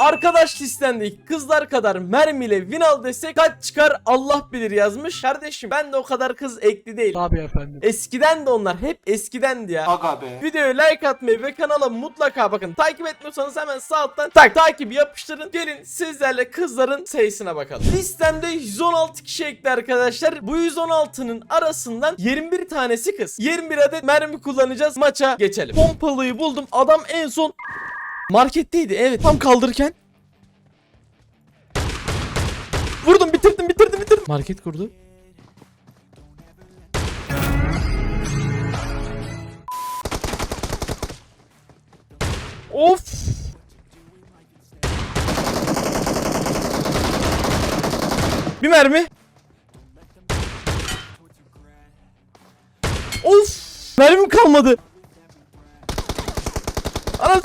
Arkadaş listendeki kızlar kadar mermiyle win al desek kaç çıkar Allah bilir yazmış. Kardeşim ben de o kadar kız ekli değil. Tabii efendim. Eskiden de onlar hep eskidendi ya. Aga be. Videoya like atmayı ve kanala mutlaka bakın. Takip etmiyorsanız hemen sağ alttan tak takip yapıştırın. Gelin sizlerle kızların sayısına bakalım. Listemde 116 kişi ekli arkadaşlar. Bu 116'nın arasından 21 tanesi kız. 21 adet mermi kullanacağız. Maça geçelim. Pompalıyı buldum. Adam en son marketteydi. Evet tam kaldırırken. Vurdum bitirdim bitirdim bitirdim. Market kurdu. Of. Bir mermi. Of. Mermim kalmadı. Ana